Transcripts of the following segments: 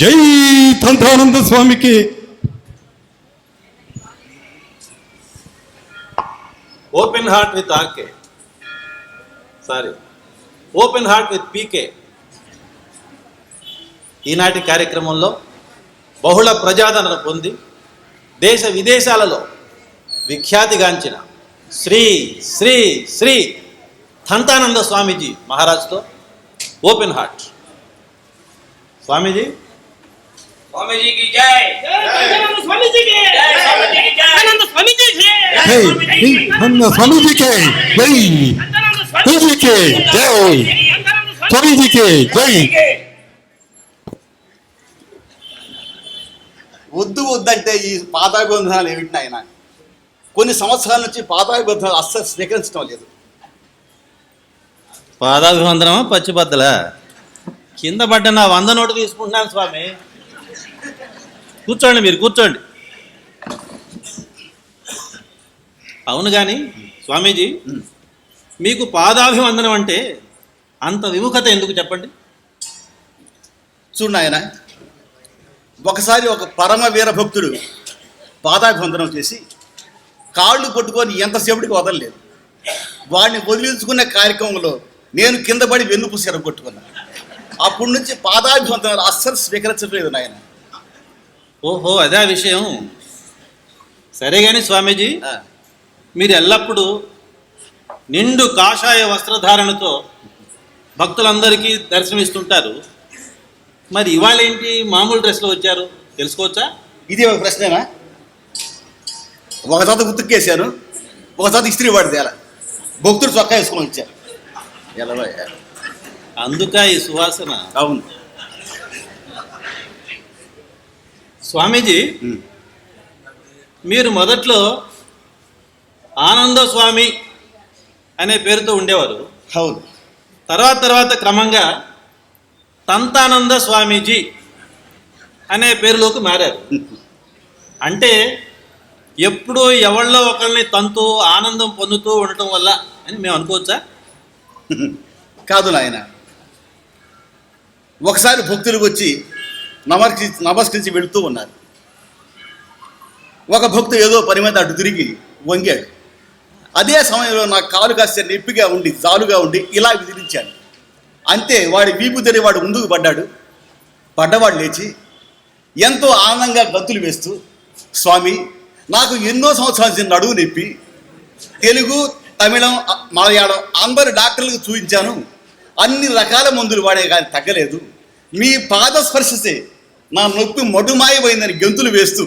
జై తంతానంద స్వామికి. Open heart with RK sorry open heart with PK ఈనాటి కార్యక్రమంలో బహుళ ప్రజాదరణ పొంది దేశ విదేశాలలో విఖ్యాతిగాంచిన శ్రీ శ్రీ శ్రీ సంతానంద స్వామీజీ మహారాజ్తో ఓపెన్ హార్ట్. స్వామీజీ? జై. వద్దు వద్దంటే ఈ పాదాభిబంధనాలు ఏమిటి ఆయన కొన్ని సంవత్సరాల నుంచి పాదాభిబంధనాలు అస్సలు స్వీకరించడం లేదు. పాదాభివందనమా పచ్చిబద్దల? కింద పడ్డ నా వంద నోటు తీసుకుంటున్నాను స్వామి. కూర్చోండి మీరు కూర్చోండి. అవును కానీ స్వామీజీ మీకు పాదాభివందనం అంటే అంత విముఖత ఎందుకు చెప్పండి? చూడు నాయన ఒకసారి ఒక పరమ వీర భక్తుడు పాదాభివందనం చేసి కాళ్ళు పట్టుకొని ఎంతసేపటికి వదలలేదు. వాడిని వదిలించుకునే కార్యక్రమంలో నేను కింద పడి వెన్నుపు సిర కొట్టుకున్నా అప్పటి నుంచి పాదాభివందనాలు అస్సలు స్వీకరించలేదు నాయన. ఓహో అదే ఆ విషయం. సరే కానీ స్వామీజీ మీరు ఎల్లప్పుడూ నిండు కాషాయ వస్త్రధారణతో భక్తులందరికీ దర్శనమిస్తుంటారు. మరి ఇవాళ ఏంటి మామూలు డ్రెస్లో వచ్చారు? తెలుసుకోవచ్చా? ఇది ఒక ప్రశ్నేనా? ఒక తాత ఉతుక్కేశాను ఒక తాత ఇస్త్రీ వాడితే భక్తుడు చొక్కా వేసుకొని వచ్చారు. ఎలా అందుక ఈ సువాసన. అవును. స్వామీజీ. మీరు మొదట్లో ఆనంద స్వామి అనే పేరుతో ఉండేవారు. అవును. తర్వాత తర్వాత క్రమంగా తంతానంద స్వామీజీ అనే పేరులోకి మారారు. అంటే ఎప్పుడు ఎవళ్ళో ఒకరిని తంతు ఆనందం పొందుతూ ఉండటం వల్ల అని మేము అనుకోవచ్చా? కాదు నాయన. ఒకసారి భక్తులు వచ్చి నమస్కరి నమస్కరించి వెళుతూ ఉన్నారు. ఒక భక్తుడు ఏదో పని మీద అటు తిరిగి వంగాడు. అదే సమయంలో నా కాలు కాస్త నొప్పిగా ఉండి జాలుగా ఉండి ఇలా విదిలించాడు. అంతే వాడి వీపు తెరి వాడు ముందుకు పడ్డాడు. పడ్డవాడు లేచి ఎంతో ఆనందంగా గంతులు వేస్తూ స్వామి నాకు ఎన్నో సంవత్సరాల నడువు నొప్పి. తెలుగు తమిళం మలయాళం అందరు డాక్టర్లకు చూపించాను. అన్ని రకాల మందులు వాడే కానీ తగ్గలేదు. మీ పాద స్పర్శసే నా నొప్పి మటుమాయమైందని గెంతులు వేస్తూ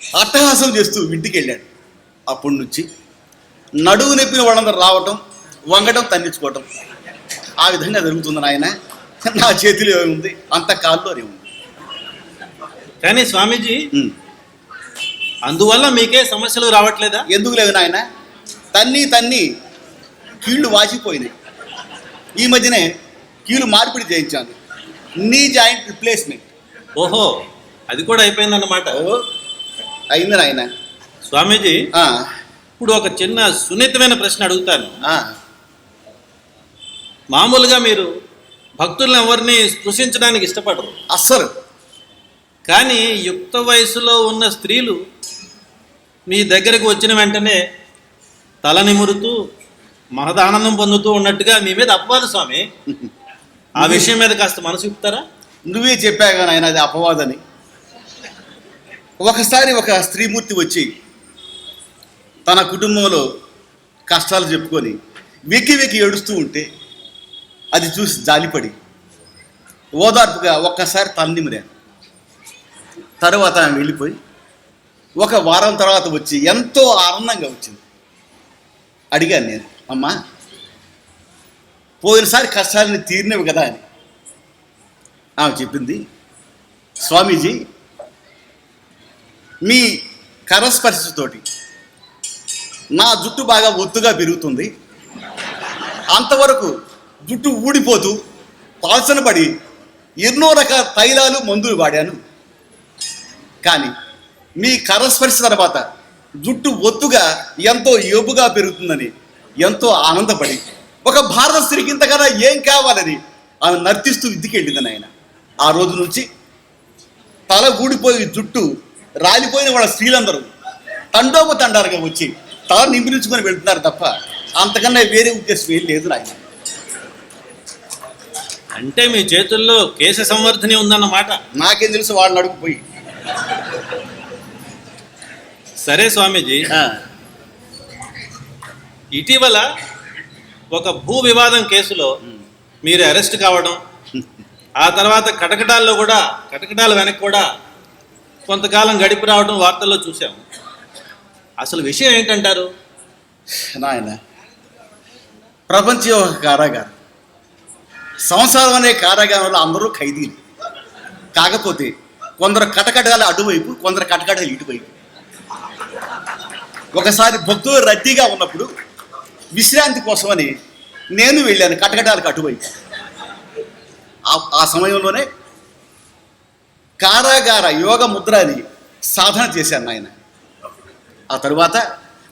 అట్టహాసం చేస్తూ ఇంటికి వెళ్ళాడు అప్పటి నుంచి నడువు నొప్పిన వాళ్ళందరూ రావటం వంగటం తన్నించుకోవటం ఆ విధంగా జరుగుతుంది నాయన. నా చేతిలో ఏముంది? అంత కాల్లోనే ఉంది. కానీ స్వామీజీ. అందువల్ల మీకే సమస్యలు రావట్లేదా? ఎందుకు లేదు నాయన? తన్ని తన్ని కీళ్ళు వాసిపోయినాయి ఈ మధ్యనే కీళ్ళు మార్పిడి చేయించాను. Knee joint replacement. ఓహో అది కూడా అయిపోయిందన్నమాట. అయింది నాయన. స్వామీజీ ఇప్పుడు ఒక చిన్న సున్నితమైన ప్రశ్న అడుగుతాను. మామూలుగా మీరు భక్తులను ఎవరిని స్పృశించడానికి ఇష్టపడరు. అస్సలు. కానీ యుక్త వయసులో ఉన్న స్త్రీలు మీ దగ్గరకు వచ్చిన వెంటనే తల నిమురుతూ మహదానందం పొందుతూ ఉన్నట్టుగా మీ మీద అపవాదు స్వామి. ఆ విషయం మీద కాస్త మనసు చెప్తారా నువ్వే చెప్పా కానీ ఆయన అది అపవాదని. ఒకసారి ఒక స్త్రీమూర్తి వచ్చి తన కుటుంబంలో కష్టాలు చెప్పుకొని వెక్కి వెక్కి ఏడుస్తూ ఉంటే అది చూసి జాలిపడి ఓదార్పుగా ఒక్కసారి తన్నిమిరాను తర్వాత ఆమె వెళ్ళిపోయి ఒక వారం తర్వాత వచ్చి ఎంతో ఆనందంగా వచ్చింది. అడిగాను నేను అమ్మా పోయినసారి కష్టాలని తీరినవి కదా అని. ఆమె చెప్పింది స్వామీజీ మీ కరస్పర్శతోటి నా జుట్టు బాగా ఒత్తుగా పెరుగుతుంది. అంతవరకు జుట్టు ఊడిపోతూ పాల్సన పడి ఎన్నో రకాల తైలాలు మందులు వాడాను. కానీ మీ కరస్పర్శ తర్వాత జుట్టు ఒత్తుగా ఎంతో ఏపుగా పెరుగుతుందని ఎంతో ఆనందపడి ఒక భారత స్త్రీకి ఇంతకన్నా ఏం కావాలని ఆమె నర్తిస్తూ ఇంటికెళ్ళింది నాయన. ఆ రోజు నుంచి తల ఊడిపోయి జుట్టు రాలిపోయిన వాళ్ళ స్త్రీలందరూ తండోప తండాలుగా వచ్చి తల నింపిరించుకొని వెళ్తున్నారు తప్ప అంతకన్నా వేరే ఉద్దేశం ఏం లేదు నాయన. అంటే మీ చేతుల్లో కేశ సంవర్ధని ఉందన్నమాట. నాకేం తెలుసు వాళ్ళని అడుగుపోయి సరే స్వామీజీ. ఇటీవల ఒక భూ వివాదం కేసులో మీరు అరెస్ట్ కావడం ఆ తర్వాత కటకటాల్లో కూడా కటకటాల వెనక్కి కూడా కొంతకాలం గడిపి రావడం వార్తల్లో చూసాము అసలు విషయం ఏంటంటారు? నాయన ప్రపంచం ఒక కారాగారం. సంసారం అనే కారాగారంలో అందరూ ఖైదీలు. కాకపోతే కొందరు కటకటాల అటువైపు కొందరు కటకటాలు ఇటువైపు. ఒకసారి భక్తులు రద్దీగా ఉన్నప్పుడు విశ్రాంతి కోసమని నేను వెళ్ళాను కటకటాలకు అటువైపు. ఆ- ఆ సమయంలోనే కారాగార యోగ ముద్ర అని సాధన చేశాను నాయన ఆ తరువాత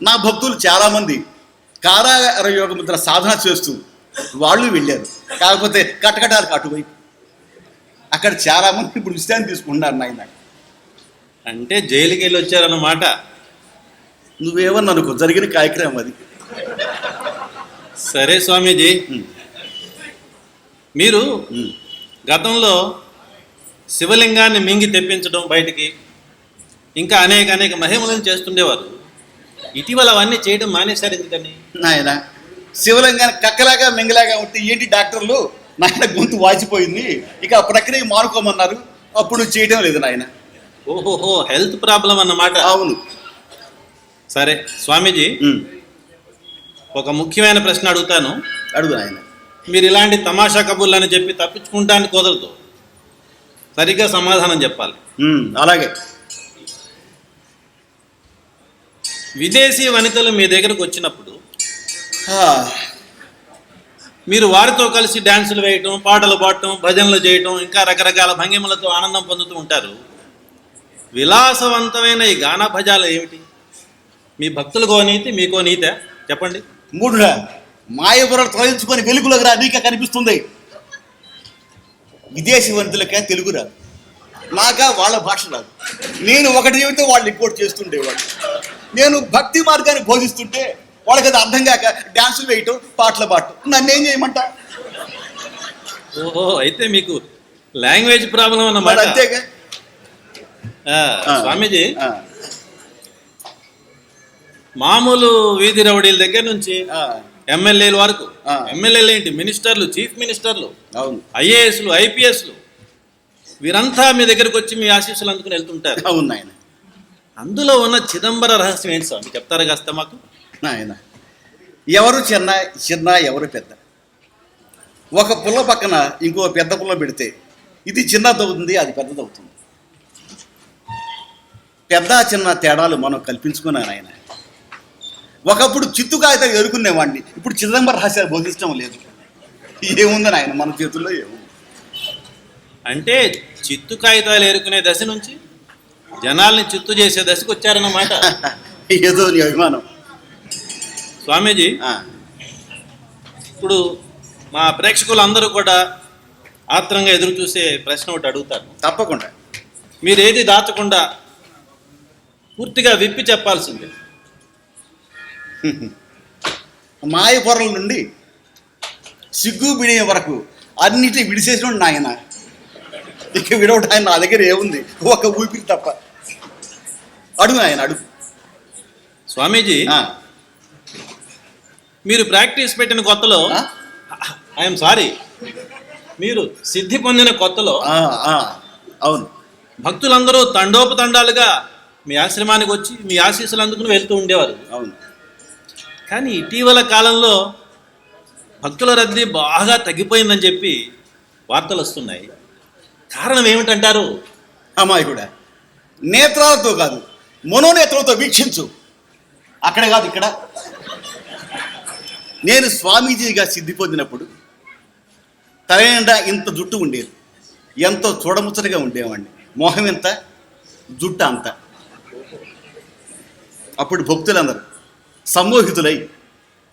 నా భక్తులు చాలామంది కారాగార యోగ ముద్ర సాధన చేస్తూ వాళ్ళు వెళ్ళారు. కాకపోతే కటకటాలకు అటువైపు. అక్కడ చాలామంది ఇప్పుడు విశ్రాంతి తీసుకుంటున్నారు నాయన. అంటే జైలుకి వెళ్ళి వచ్చారన్నమాట. నువ్వేమన్నా అనుకో జరిగిన కార్యక్రమం అది. సరే స్వామీజీ. మీరు. గతంలో శివలింగాన్ని మింగి తెప్పించడం బయటికి ఇంకా అనేక అనేక మహిమలను చేస్తుండేవారు. ఇటీవల అవన్నీ చేయడం మానేశారు ఎందుకని? నాయన శివలింగాన్ని కక్కలాగా మింగలాగా ఉంటే ఏంటి డాక్టర్లు? నాయన గొంతు వాచిపోయింది. ఇక ఆ ప్రక్రియ మానుకోమన్నారు. అప్పుడు చేయడం లేదు నాయన. ఓహోహో హెల్త్ ప్రాబ్లం అన్నమాట. అవును. సరే స్వామీజీ. ఒక ముఖ్యమైన ప్రశ్న అడుగుతాను. అడుగు నాయన. మీరు ఇలాంటి తమాషా కబుర్లు అని చెప్పి తప్పించుకుంటానికి కుదరదు. సరిగ్గా సమాధానం చెప్పాలి. అలాగే. విదేశీ వనితలు మీ దగ్గరకు వచ్చినప్పుడు మీరు వారితో కలిసి డ్యాన్సులు వేయటం పాటలు పాడటం భజనలు చేయటం ఇంకా రకరకాల భంగిమలతో ఆనందం పొందుతూ ఉంటారు. విలాసవంతమైన ఈ గానా భజాలు ఏమిటి? మీ భక్తులకో నీతి మీకో నీతే. చెప్పండి. మూడురా మాయబుర్రలు తొలగించుకొని వెలుగులోకి రా నీకే కనిపిస్తుంది. విదేశీ వంతులకే తెలుగు రాదు. నాకా వాళ్ళ భాష రాదు. నేను ఒకటి చెబితే వాళ్ళు ఇంకోటి చేస్తుండేవాడు నేను భక్తి మార్గాన్ని బోధిస్తుంటే వాళ్ళకి అది అర్థం కాక డ్యాన్సులు వేయటం పాటలు పాడటం. నన్నేం చేయమంట? ఓహో అయితే మీకు లాంగ్వేజ్ ప్రాబ్లం అన్నమాట. అంతేగా. స్వామీజీ మామూలు వీధి రౌడీల దగ్గర నుంచి ఎమ్మెల్యేల వరకు. ఎమ్మెల్యేలు ఏంటి? మినిస్టర్లు చీఫ్ మినిస్టర్లు అవును. ఐఏఎస్లు ఐపీఎస్లు. వీరంతా మీ దగ్గరకు వచ్చి మీ ఆశీస్సులు అందుకుని వెళ్తుంటారు. అవును నాయన. అందులో ఉన్న చిదంబర రహస్యం ఏంటి స్వామి? చెప్తారా కాస్త మాకు? నాయన ఎవరు చిన్న చిన్న ఎవరు పెద్ద? ఒక పుల్ల పక్కన ఇంకో పెద్ద పుల్ల పెడితే ఇది చిన్నదవుతుంది అది పెద్దదవుతుంది. పెద్ద చిన్న తేడాలు మనం కల్పించుకున్నాను ఆయన ఒకప్పుడు చిత్తు కాగితం ఎరుకునేవాడిని. ఇప్పుడు చిదంబర రహస్యాలు బోధించడం లేదు. ఏముంది నాయన? మన చేతుల్లో ఏముంది? అంటే చిత్తు కాగితాలు ఏరుకునే దశ నుంచి జనాల్ని చిత్తు చేసే దశకు వచ్చారన్నమాట. ఏదో నీ అభిమానం. స్వామీజీ ఇప్పుడు మా ప్రేక్షకులందరూ కూడా ఆత్రంగా ఎదురు చూసే ప్రశ్న ఒకటి అడుగుతారు. తప్పకుండా. మీరు ఏది దాచకుండా పూర్తిగా విప్పి చెప్పాల్సిందే. మాయ పొరల నుండి సిగ్గు బిడియ వరకు అన్నిటిని విడిసేసిన నాయన ఇక విడవడం ఆయన నా దగ్గర ఏముంది? ఒక ఊపిరి తప్ప. అడుగు ఆయన అడుగు. స్వామీజీ మీరు ప్రాక్టీస్ పెట్టిన కొత్తలో? I'm sorry. మీరు సిద్ధి పొందిన కొత్తలో అవును. భక్తులందరూ తండోపతండాలుగా మీ ఆశ్రమానికి వచ్చి మీ ఆశీస్సులు అందుకుని వెళ్తూ ఉండేవారు. అవును. కానీ ఇటీవల కాలంలో భక్తుల రద్దీ బాగా తగ్గిపోయిందని చెప్పి వార్తలు వస్తున్నాయి. కారణం ఏమిటంటారు? అమాయకుడా నేత్రాలతో కాదు మనోనేత్రంతో వీక్షించు. అక్కడ కాదు ఇక్కడ. నేను స్వామీజీగా సిద్ధి పొందినప్పుడు తలనిండా ఇంత జుట్టు ఉండేది. ఎంతో చూడముచ్చటగా ఉండేవాడిని. మొహం ఎంత? జుట్టు అంత. అప్పుడు భక్తులందరూ సమ్మోహితులై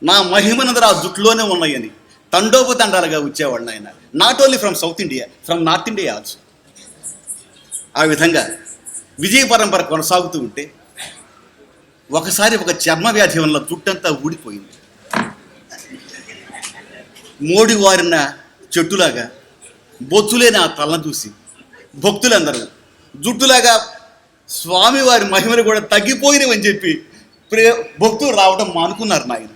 నా మహిమనందరూ ఆ జుట్టులోనే ఉన్నాయని తండోపతండాలుగా వచ్చేవాళ్ళు ఆయన. Not only from south India from north India also ఆ విధంగా విజయ పరంపర కొనసాగుతూ ఉంటే ఒకసారి ఒక చర్మ వ్యాధి వల్ల జుట్టంతా ఊడిపోయింది. మోడి వారిన చెట్టులాగా బొత్తులేని ఆ తలను చూసి భక్తులందరూ జుట్టులాగా స్వామివారి మహిమలు కూడా తగ్గిపోయినవని చెప్పి ప్రే భక్తులు రావడం మానుకున్నారు నాయన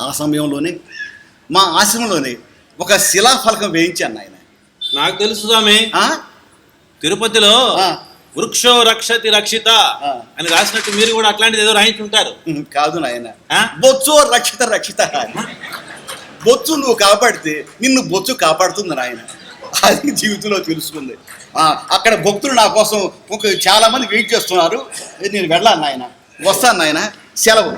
ఆ సమయంలోనే మా ఆశ్రమంలోనే ఒక శిలాఫలకం వేయించాను నాయన నాకు తెలుసు స్వామి ఆ? తిరుపతిలో. వృక్షో రక్షతి రక్షిత. అని రాసినట్టు మీరు కూడా అట్లాంటిది ఏదో రాయించుంటారు కాదు నాయన? బొచ్చు రక్షిత రక్షిత. బొచ్చు నువ్వు కాపాడితే నిన్ను బొచ్చు కాపాడుతుంది నాయన అది జీవితంలో తెలుసుకుంది. అక్కడ భక్తులు నా కోసం చాలామంది చాలా మంది వెయిట్ చేస్తున్నారు. నేను వెళ్ళాను నాయన. వస్తాను నాయన. సెలవు.